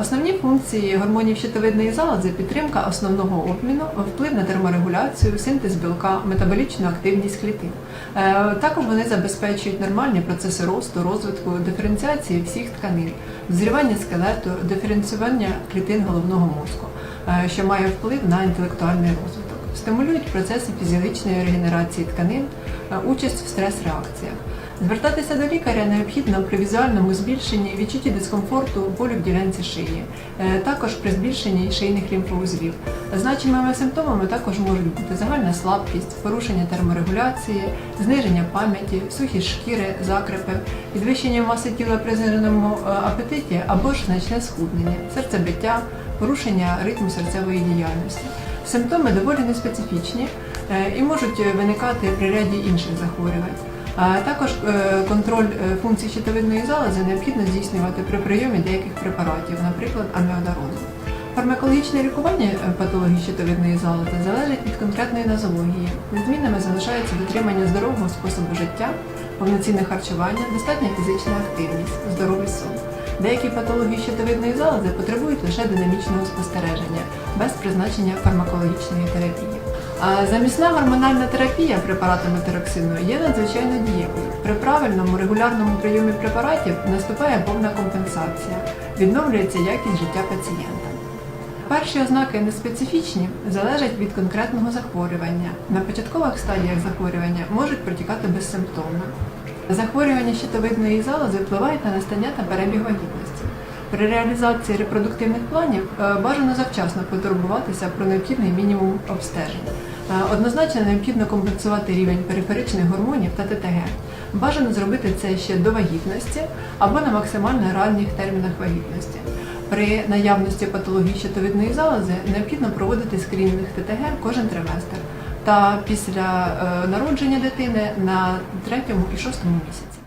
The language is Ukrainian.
Основні функції гормонів щитовидної залози підтримка основного обміну, вплив на терморегуляцію, синтез білка, метаболічну активність клітин. Е, Також вони забезпечують нормальні процеси росту, розвитку, диференціації всіх тканин, дозрівання скелету, диференціювання клітин головного мозку, е, що має вплив на інтелектуальний розвиток. Стимулюють процеси фізіологічної регенерації тканин, е, участь в стрес-реакціях. Звертатися до лікаря необхідно при візуальному збільшенні відчутті дискомфорту, болю в ділянці шиї, е, також при збільшенні шийних лімфоузлів. Значимими симптомами також можуть бути загальна слабкість, порушення терморегуляції, зниження пам'яті, сухість шкіри, закрепи, підвищення маси тіла при зниженому е, апетиті або ж значне схуднення, серцебиття, порушення ритму серцевої діяльності. Симптоми доволі неспецифічні е, і можуть виникати при ряді інших захворювань. А також е, контроль е, функцій щитовидної залози необхідно здійснювати при прийомі деяких препаратів, наприклад, аміодарозу. Фармакологічне лікування е, патології щитовидної залози залежить від конкретної нозології. Незмінними залишаються дотримання здорового способу життя, повноцінне харчування, достатня фізична активність, здоровий сон. Деякі патології щитовидної залози потребують лише динамічного спостереження без призначення фармакологічної терапії. Замісна гормональна терапія препаратами тероксину є надзвичайно дієвою. При правильному регулярному прийомі препаратів наступає повна компенсація, відновлюється якість життя пацієнта. Перші ознаки неспецифічні залежать від конкретного захворювання. На початкових стадіях захворювання можуть протікати безсимптомно. Захворювання щитовидної залози впливають на настання та перебіг вагітності. При реалізації репродуктивних планів е, бажано завчасно потурбуватися про необхідний мінімум обстежень. Е, Однозначно необхідно компенсувати рівень периферичних гормонів та ТТГ. Бажано зробити це ще до вагітності або на максимально ранніх термінах вагітності. При наявності патології щитовидної залози необхідно проводити скрінінг ТТГ кожен триместр та після е, народження дитини на третьому і шостому місяці.